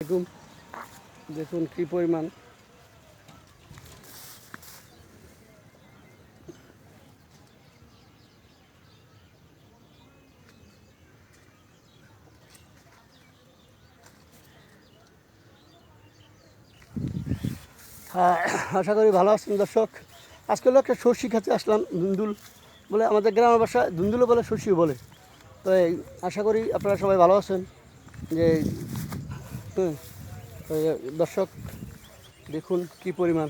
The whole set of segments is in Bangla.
দেখুন দেখুন কি পরিমাণ। হ্যাঁ আশা করি ভালো আছেন দর্শক। আজকে হলো একটা সর্ষি খেতে আসলাম ধুন্দুল বলে আমাদের গ্রামের ভাষায় ধুন্দুলও বলে সর্ষিও বলে। তো আশা করি আপনারা সবাই ভালো আছেন। যে তো দর্শক, দেখুন কি পরিমাণ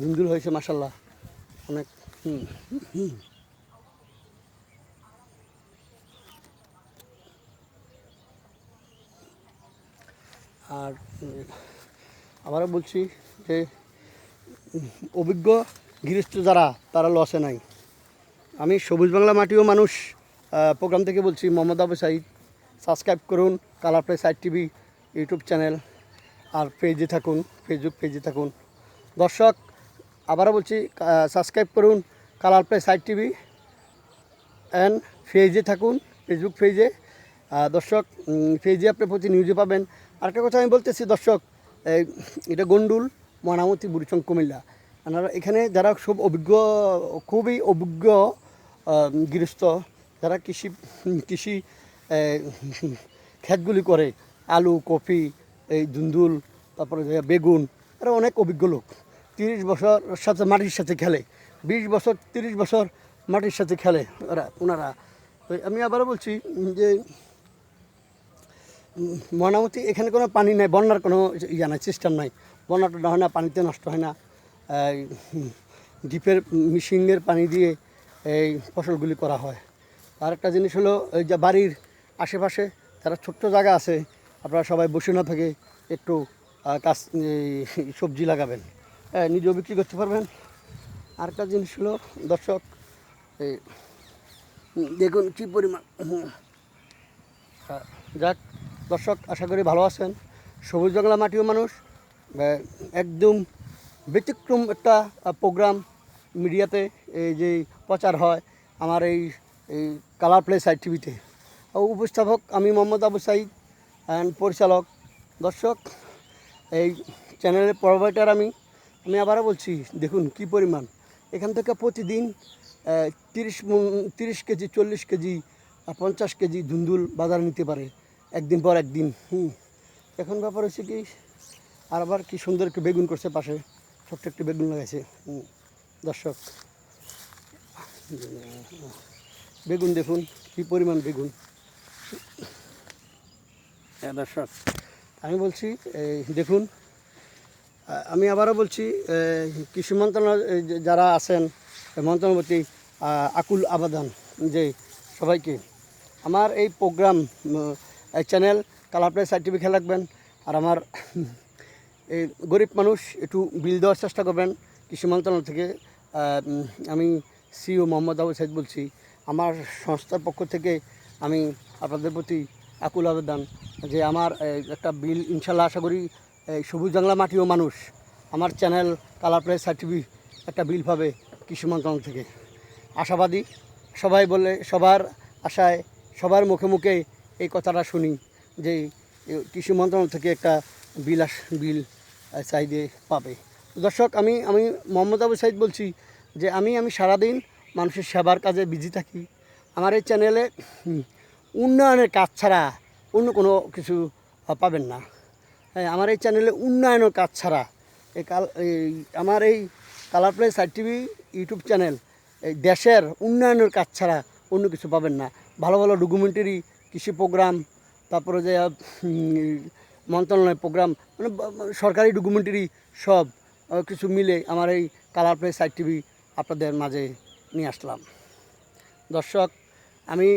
ধুন্দুল হয়েছে মাসাল্লাহ অনেক। আর আবারও বলছি যে, অভিজ্ঞ গৃহস্থ যারা, তারা লসে নাই আমি সবুজ বাংলা মাটিও মানুষ প্রোগ্রাম থেকে বলছি, মোহাম্মদ আবু সাইদ সাবস্ক্রাইব করুন colour play side TV YouTube channel আর পেজে থাকুন ফেসবুক পেজে থাকুন। দর্শক, আবারও বলছি সাবস্ক্রাইব করুন colour play side TV and পেজে থাকুন ফেসবুক পেজে দর্শক পেজে আপনি প্রতি নিউজে পাবেন। আরেকটা কথা আমি বলতেছি, দর্শক এটা গন্ডুল ময়নামতি বুড়িচং কুমিল্লা। আপনারা এখানে যারা খুব অভিজ্ঞ, খুবই অভিজ্ঞ গৃহস্থ, যারা কৃষি কৃষি ক্ষেতগুলি করে, আলু কফি এই ধুন্দুল তারপরে বেগুন, এরা অনেক অভিজ্ঞ লোক। তিরিশ বছর সাথে মাটির সাথে খেলে। বিশ বছর, তিরিশ বছর মাটির সাথে খেলে ওরা, ওনারা। তো আমি আবারও বলছি যে, ময়নামতি এখানে কোনো পানি নাই, বন্যার কোনো ইয়া নাই, সিস্টেম নাই। বন্যাটা হয় না, পানিতে নষ্ট হয় না। ডিপের মেশিনের পানি দিয়ে এই ফসলগুলি করা হয়। আর একটা জিনিস হলো যে বাড়ির আশেপাশে যারা ছোট্ট জায়গা আছে আপনারা সবাই বসে না থেকে একটু কাজ সবজি লাগাবেন। হ্যাঁ, নিজেও বিক্রি করতে পারবেন। আরেকটা জিনিস হলো দর্শক এই দেখুন কী পরিমাণ যাক দর্শক আশা করি ভালো আছেন। সবুজ বাংলা মাটিও মানুষ। একদম ব্যতিক্রম একটা প্রোগ্রাম মিডিয়াতে এই যে প্রচার হয় আমার এই এই কালার প্লে সাইড টিভিতে। উপস্থাপক আমি মোহাম্মদ আবু সাইদ অ্যান্ড পরিচালক। দর্শক, এই চ্যানেলের প্রোভাইডার আমি। আমি আবারও বলছি, দেখুন কি পরিমাণ। এখান থেকে প্রতিদিন তিরিশ তিরিশ কেজি, চল্লিশ কেজি পঞ্চাশ কেজি ধুন্দুল বাজার নিতে পারে, একদিন পর একদিন। হুম। এখন ব্যাপার হচ্ছে কি, আর আবার কি সুন্দর একটু বেগুন করছে পাশে, ছোট্ট একটু বেগুন লাগাইছে। দর্শক, বেগুন দেখুন, কি পরিমাণ বেগুন। দর্শক আমি বলছি দেখুন আমি আবারও বলছি কৃষি মন্ত্রণালয় যারা আছেন আহ, আকুল আবেদন যে সবাইকে আমার এই প্রোগ্রাম এই চ্যানেল কালার প্লে সার্টিফিকেট খেয়াল রাখবেন আর আমার এই গরিব মানুষ একটু বিল দেওয়ার চেষ্টা করবেন কৃষি মন্ত্রণালয় থেকে আমি সিও মোহাম্মদ আবু সাইদ বলছি আমার সংস্থার পক্ষ থেকে আমি আপনাদের প্রতি আকুল আবেদন যে আমার একটা বিল, ইনশাল্লাহ আশা করি এই সবুজ বাংলা মাটিও মানুষ, আমার চ্যানেল কালার প্লে সার্টিফিকেট একটা বিল পাবে কৃষি মন্ত্রণালয় থেকে। আশাবাদী, সবাই বলে, সবার আশায়, সবার মুখে মুখে এই কথাটা শুনি যে কৃষি মন্ত্রণালয় থেকে একটা বিল আস, বিল চাইদে পাবে। দর্শক, আমি আমি মোহাম্মদ আবু সাইদ বলছি যে, আমি আমি সারাদিন মানুষের সেবার কাজে বিজি থাকি। আমার এই চ্যানেলে উন্নয়নের কাজ ছাড়া অন্য কোনো কিছু পাবেন না। হ্যাঁ আমার এই চ্যানেলে উন্নয়নের কাজ ছাড়া এই কাল, এই, আমার এই colour play side TV YouTube channel, এই দেশের উন্নয়নের কাজ ছাড়া অন্য কিছু পাবেন না। ভালো ভালো ডকুমেন্টারি কৃষি প্রোগ্রাম তারপরে যে মন্ত্রণালয় প্রোগ্রাম মানে সরকারি ডকুমেন্টারি সব কিছু মিলে আমার এই কালার প্লে সাইড টিভি আপনাদের মাঝে নিয়ে আসলাম। দর্শক, আমি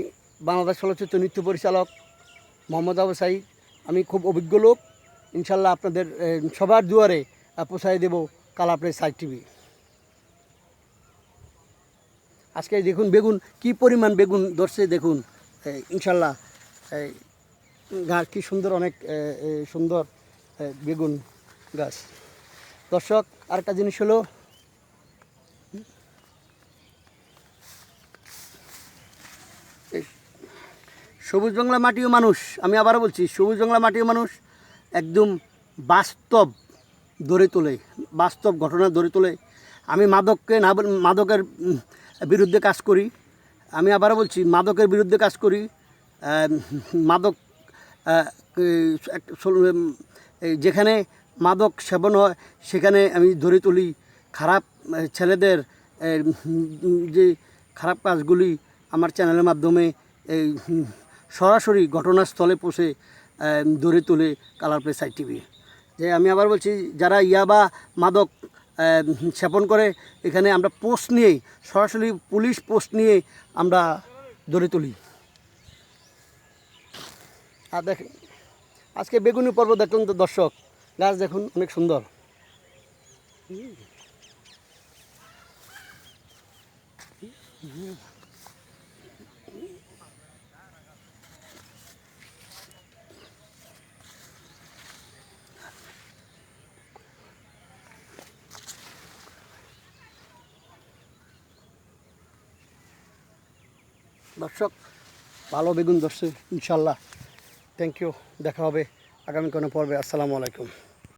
বাংলাদেশ চলচ্চিত্র নৃত্য পরিচালক মোহাম্মদ আবু সাইদ আমি খুব অভিজ্ঞ লোক। ইনশাল্লাহ আপনাদের সবার দুয়ারে পৌঁছায় দেব কালার প্লে সাইড টিভি। আজকে দেখুন বেগুন, কি পরিমাণ বেগুন ধরছে দেখুন। ইনশাল্লাহ গাছ কি সুন্দর অনেক সুন্দর বেগুন গাছ। দর্শক, আরেকটা জিনিস হলো সবুজ বাংলা মাটিও মানুষ। আমি আবারও বলছি, সবুজ বাংলা মাটিও মানুষ, একদম বাস্তব ধরে তোলে, বাস্তব ঘটনা ধরে তোলে। আমি মাদককে না মাদকের বিরুদ্ধে কাজ করি। আমি আবারও বলছি, মাদকের বিরুদ্ধে কাজ করি। মাদক যেখানে মাদক সেবন হয়, সেখানে আমি ধরে তুলি। খারাপ ছেলেদের যে খারাপ কাজগুলি আমার চ্যানেলের মাধ্যমে, এই সরাসরি ঘটনাস্থলে পৌঁছে ধরে তুলে কালার প্লেস আই টিভি। যে আমি আবার বলছি, যারা ইয়াবা মাদক সেবন করে, এখানে আমরা পোস্ট নিয়েই, সরাসরি পুলিশ পোস্ট নিয়ে আমরা ধরে তুলি। আর দেখেন, আজকে বেগুনি পর্ব দেখুন তো দর্শক, গাছ দেখুন অনেক সুন্দর। দর্শক ভালো বেগুন ধরছে ইনশাল্লাহ। থ্যাংক ইউ দেখা হবে আগামী কোনো পর্বে। আসসালামু আলাইকুম।